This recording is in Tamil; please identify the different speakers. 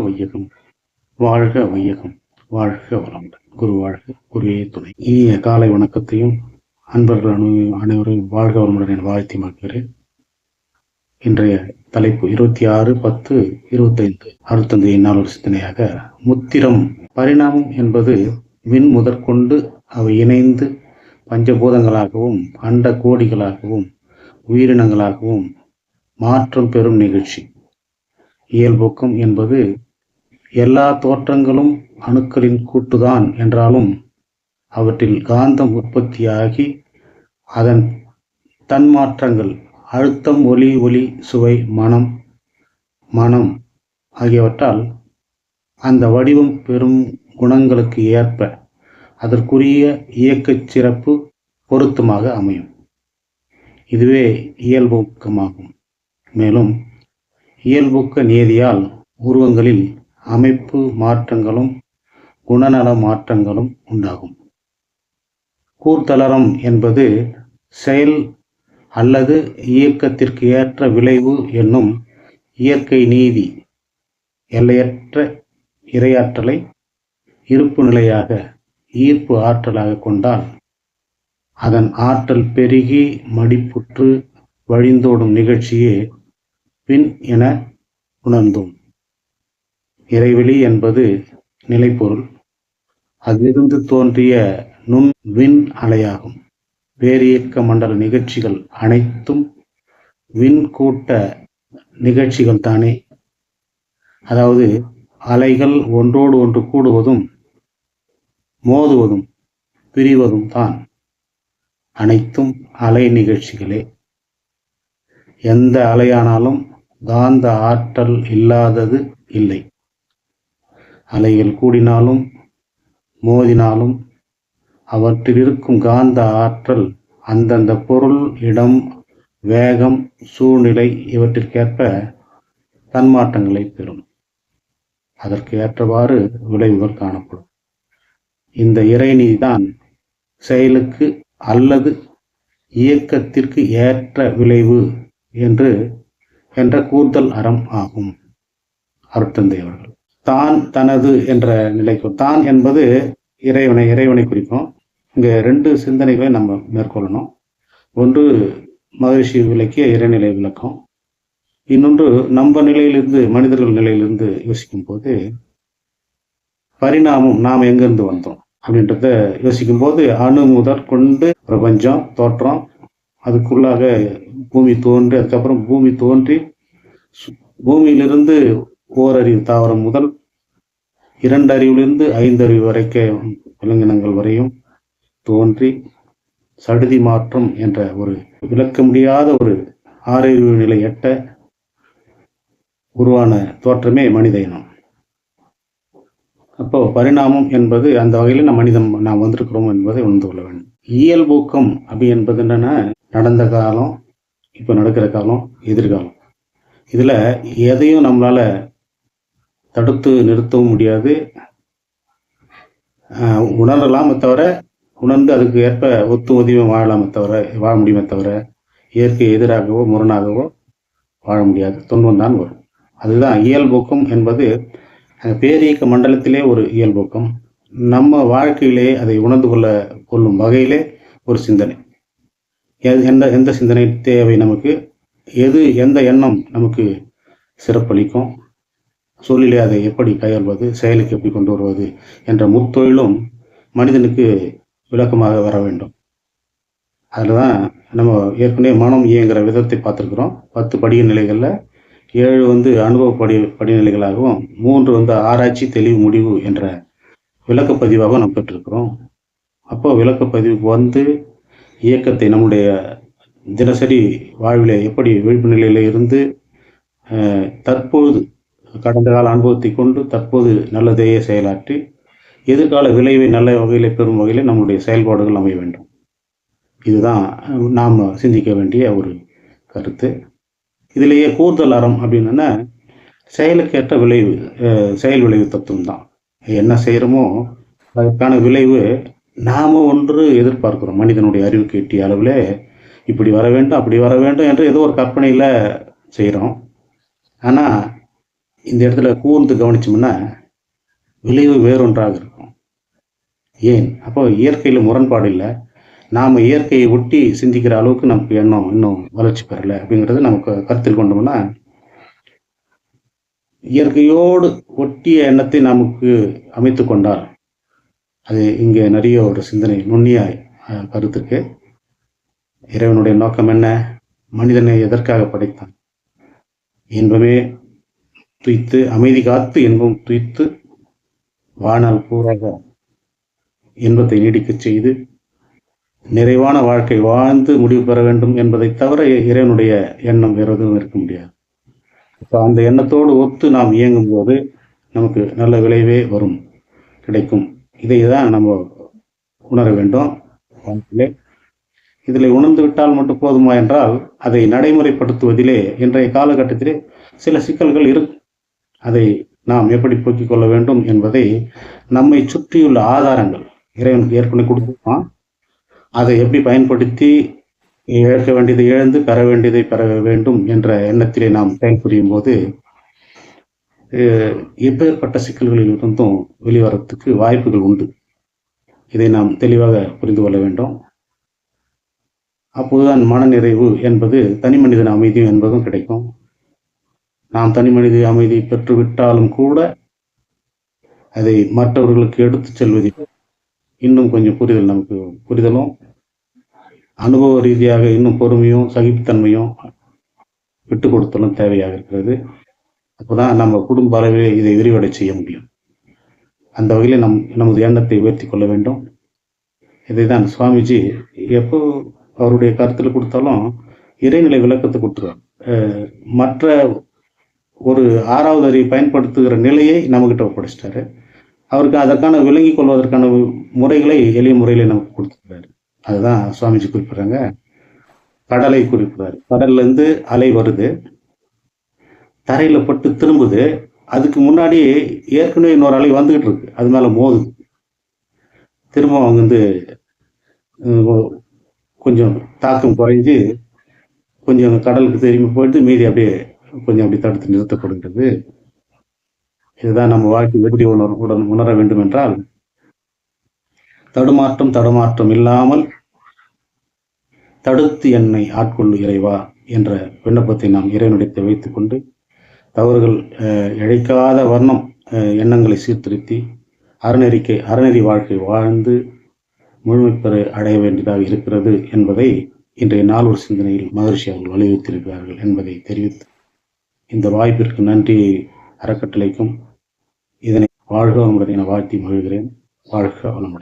Speaker 1: வையகம் வாழ்க வையகம் வாழ்க வளமுடன். குரு வாழ்க குருவே துணை. இனிய காலை வணக்கத்தையும் அன்பர்கள் அணு அனைவரும் வாழ்க வளமுடன் என வாழ்த்தி இன்றைய தலைப்பு இருபத்தி ஆறு பத்து இருபத்தைந்து. அறுபத்தஞ்சு இந்நாளொரு சிந்தனையாக முத்திரம் பரிணாமம் என்பது விண் முதற்கொண்டு அவை இணைந்து பஞ்சபூதங்களாகவும் அண்ட கோடிகளாகவும் உயிரினங்களாகவும் மாற்றம் பெறும் நிகழ்ச்சி. இயல்போக்கம் என்பது எல்லா தோற்றங்களும் அணுக்களின் கூட்டுதான் என்றாலும் அவற்றில் காந்தம் உற்பத்தியாகி அதன் தன்மாற்றங்கள் அழுத்தம் ஒலி ஒளி சுவை மனம் மனம் ஆகியவற்றால் அந்த வடிவம் பெறும் குணங்களுக்கு ஏற்ப அதற்குரிய இயக்கச் சிறப்பு பொருத்தமாக அமையும். இதுவே இயல்பூக்கமாகும் மேலும் இயல்புக்க நியதியால் உருவங்களில் அமைப்பு மாற்றங்களும் குணநல மாற்றங்களும் உண்டாகும். கூர்த்தளரம் என்பது செயல் அல்லது இயக்கத்திற்கு ஏற்ற விளைவு என்னும் இயற்கை நீதி எல்லையற்ற இரையாற்றலை இருப்பு நிலையாக ஈர்ப்பு ஆற்றலாக கொண்டால் அதன் ஆற்றல் பெருகி மடிப்புற்று வழிந்தோடும் நிகழ்ச்சியே பின் என உணர்ந்தோம். இறைவெளி என்பது நிலைப்பொருள். அதிலிருந்து தோன்றிய நுண் விண் அலையாகும். வேரியக்க மண்டல நிகழ்ச்சிகள் அனைத்தும் விண் கூட்ட நிகழ்ச்சிகள் தானே. அதாவது அலைகள் ஒன்றோடு ஒன்று கூடுவதும் மோதுவதும் பிரிவதும் தான். அனைத்தும் அலை நிகழ்ச்சிகளே. எந்த அலையானாலும் காந்த ஆற்றல் இல்லாதது இல்லை. அலைகள் கூடினாலும் மோதினாலும் அவற்றில் இருக்கும் காந்த ஆற்றல் அந்தந்த பொருள் இடம் வேகம் சூழ்நிலை இவற்றிற்கேற்ப தன்மாற்றங்களை பெறும். அதற்கு ஏற்றவாறு விளைவுகள் காணப்படும். இந்த இறைநீதிதான் செயலுக்கு அல்லது இயக்கத்திற்கு ஏற்ற விளைவு என்று என்ற கூர்தல் அறம் ஆகும். அருட்தந்தை அவர்கள். தான் தனது என்ற நிலைக்கு தான் என்பது இறைவனை இறைவனை குறிக்கும். இங்கே ரெண்டு சிந்தனைகளை நம்ம மேற்கொள்ளணும். ஒன்று மகரிஷி விளக்கிய இறைநிலை விளக்கம். இன்னொன்று நம்ம நிலையிலிருந்து மனிதர்கள் நிலையிலிருந்து யோசிக்கும் போது பரிணாமம் நாம் எங்கிருந்து வந்தோம்? அப்படின்றத யோசிக்கும் போது அணு முதற் கொண்டு பிரபஞ்சம் தோற்றம் அதுக்குள்ளாக பூமி தோன்றி அதுக்கப்புறம் பூமி தோன்றி பூமியிலிருந்து ஓரறிவு தாவரம் முதல் இரண்டு அறிவிலிருந்து வரைக்கும் விலங்கினங்கள் வரையும் தோன்றி சடுதி மாற்றம் என்ற ஒரு விளக்க முடியாத ஒரு ஆறறிவு நிலை எட்ட உருவான தோற்றமே மனித இனம். அப்போ பரிணாமம் என்பது அந்த வகையில் நம்ம மனிதம் நாம் வந்திருக்கிறோம் என்பதை உணர்ந்து கொள்ள வேண்டும். இயல்பூக்கம் அப்படி என்பது என்னன்னா நடந்த காலம் இப்போ நடக்கிற காலம் எதிர்காலம். இதில் எதையும் நம்மளால தடுத்து நிறுத்தவும் முடியாது. உணரலாமே தவிர உணர்ந்து அதுக்கு ஏற்ப ஒத்து உதவியும் வாழலாமே தவிர வாழ முடியுமே தவிர இயற்கை எதிராகவோ முரணாகவோ வாழ முடியாது. துன்பம் தான் வரும். அதுதான் இயல்போக்கம் என்பது பேரியக்க மண்டலத்திலே ஒரு இயல்போக்கம். நம்ம வாழ்க்கையிலே அதை உணர்ந்து கொள்ள கொள்ளும் வகையிலே ஒரு சிந்தனை. எந்த எந்த சிந்தனை தேவை நமக்கு? எது எந்த எண்ணம் நமக்கு சிறப்பளிக்கும்? சொல்லிலே அதை எப்படி கையாள்வது? செயலுக்கு எப்படி கொண்டு வருவது? என்ற முத்தொழிலும் மனிதனுக்கு விளக்கமாக வர வேண்டும். அதில் தான் நம்ம ஏற்கனவே மனம் இயங்குகிற விதத்தை பார்த்துருக்குறோம். பத்து படிய நிலைகளில் ஏழு வந்து அனுபவ படி படிநிலைகளாகவும் மூன்று வந்து ஆராய்ச்சி தெளிவு முடிவு என்ற விளக்கப்பதிவாகவும் நம்ம பெற்றிருக்கிறோம். அப்போ விளக்கப்பதிவுக்கு வந்து இயக்கத்தை நம்முடைய தினசரி வாழ்வில் எப்படி விழிப்பு நிலையில் இருந்து தற்போது கடந்த கால அனுபவத்தை கொண்டு தற்போது நல்லதையே செயலாற்றி எதிர்கால விளைவை நல்ல வகையில் பெறும் வகையில் நம்முடைய செயல்பாடுகள் அமைய வேண்டும். இதுதான் நாம் சிந்திக்க வேண்டிய ஒரு கருத்து. இதிலேயே கூடுதல் அறம் அப்படின்னா செயலுக்கேற்ற விளைவு செயல் விளைவு தத்துவம் தான் என்ன செய்கிறோமோ அதற்கான விளைவு நாம ஒன்று எதிர்பார்க்கிறோம். மனிதனுடைய அறிவுக்கு எட்டிய அளவில் இப்படி வர வேண்டும் அப்படி வர வேண்டும் என்று ஏதோ ஒரு கற்பனையில் செய்கிறோம் ஆனால் இந்த இடத்துல கூர்ந்து கவனிச்சோம்னா விளைவு வேறொன்றாக இருக்கும். ஏன்? அப்போ இயற்கையில் முரண்பாடு இல்லை. நாம் இயற்கையை ஒட்டி சிந்திக்கிற அளவுக்கு நமக்கு எண்ணம் இன்னும் வளர்ச்சி பெறலை அப்படிங்கிறது நமக்கு கருத்தில் கொண்டோம்னா இயற்கையோடு ஒட்டிய எண்ணத்தை நமக்கு அமைத்து கொண்டால் அது இங்கே நிறைய ஒரு சிந்தனை நுண்ணியாய் கருத்துக்கு இறைவனுடைய நோக்கம் என்ன? மனிதனை எதற்காக படைத்தான்? இன்பமே துய்த்து அமைதி காத்து இன்பம் துய்த்து வாழ்நாள் பூராக இன்பத்தை நீடிக்கச் செய்து நிறைவான வாழ்க்கை வாழ்ந்து முடிவு பெற வேண்டும் என்பதை தவிர இறைவனுடைய எண்ணம் வேறு எதுவும் இருக்க முடியாது. இப்போ அந்த எண்ணத்தோடு ஒத்து நாம் இயங்கும் போது நமக்கு நல்ல விளைவே வரும் கிடைக்கும். இதை தான் நம்ம உணர வேண்டும். இதில் உணர்ந்து விட்டால் மட்டும் போதுமா என்றால் அதை நடைமுறைப்படுத்துவதிலே இன்றைய காலகட்டத்திலே சில சிக்கல்கள் இருக்கும் அதை நாம் எப்படி போக்கிக் கொள்ள வேண்டும் என்பதை நம்மை சுற்றியுள்ள ஆதாரங்கள் இறைவனுக்கு ஏற்கனவே கொடுத்துருப்பான் அதை எப்படி பயன்படுத்தி இழக்க வேண்டியதை இழந்து பெற வேண்டியதை பெற வேண்டும் என்ற எண்ணத்திலே நாம் செயல்புரியும் போது எப்பேற்பட்ட சிக்கல்களில் இருந்தும் வெளிவரத்துக்கு வாய்ப்புகள் உண்டு. இதை நாம் தெளிவாக புரிந்து கொள்ள வேண்டும். அப்போதுதான் மனநிறைவு என்பது தனி மனிதன் அமைதி என்பதும் கிடைக்கும். நாம் தனி மனித அமைதி பெற்றுவிட்டாலும் கூட அதை மற்றவர்களுக்கு எடுத்துச் செல்வதில் இன்னும் கொஞ்சம் புரிதல் நமக்கு புரிதலும் அனுபவ ரீதியாக இன்னும் பொறுமையும் சகிப்புத்தன்மையும் விட்டு கொடுத்தலும் தேவையாக இருக்கிறது. அப்போதான் நம்ம குடும்ப அளவில் இதை விரிவடை செய்ய முடியும். அந்த வகையில் நம் நமது எண்ணத்தை உயர்த்தி கொள்ள வேண்டும். இதை தான் சுவாமிஜி எப்போ அவருடைய கருத்தில் கொடுத்தாலும் இறைநிலை விளக்கத்தை கொடுத்துருவார். மற்ற ஒரு ஆறாவது அறிவை பயன்படுத்துகிற நிலையை நம்மகிட்ட ஒப்படைச்சிட்டாரு. அவருக்கு அதற்கான விளங்கி கொள்வதற்கான முறைகளை எளிய முறையில நமக்கு கொடுத்துருக்காரு அதுதான் சுவாமிஜி குறிப்பிடுறாங்க. கடலை குறிப்பிடுறாரு. கடல்ல இருந்து அலை வருது. தரையில் பட்டு திரும்புது. அதுக்கு முன்னாடி ஏற்கனவே இன்னொரு அலை வந்துகிட்டு இருக்கு. அது மேலே மோதுது திரும்ப அவங்க வந்து கொஞ்சம் தாக்கம் குறைஞ்சு கொஞ்சம் கடலுக்கு திரும்பி போயிட்டு மீதி அப்படியே கொஞ்சம் அப்படி தடுத்து நிறுத்தப்படுகிறது. இதுதான் நம்ம வாழ்க்கையில் எப்படி உணர் உடன் உணர வேண்டும் என்றால் தடுமாற்றம் தடுமாற்றம் இல்லாமல் தடுத்து என்னை ஆட்கொள்ளு இறைவா என்ற விண்ணப்பத்தை நாம் இறைவனிடத்தை வைத்துக்கொண்டு தவறுகள் இழைக்காத வர்ணம் எண்ணங்களை சீர்திருத்தி அறநெறிக்கை அறநெறி வாழ்க்கை வாழ்ந்து முழுமை பெற அடைய வேண்டியதாக இருக்கிறது என்பதை இன்றைய நாளொரு சிந்தனையில் மகர்ஷி அவர்கள் வலியுறுத்தியிருக்கிறார்கள் என்பதை தெரிவித்து இந்த வாய்ப்பிற்கு நன்றி அறக்கட்டளைக்கும் இதனை வாழ்க வளமுடன் என வாழ்த்தி மகிழ்கிறேன். வாழ்க வளமுடன்.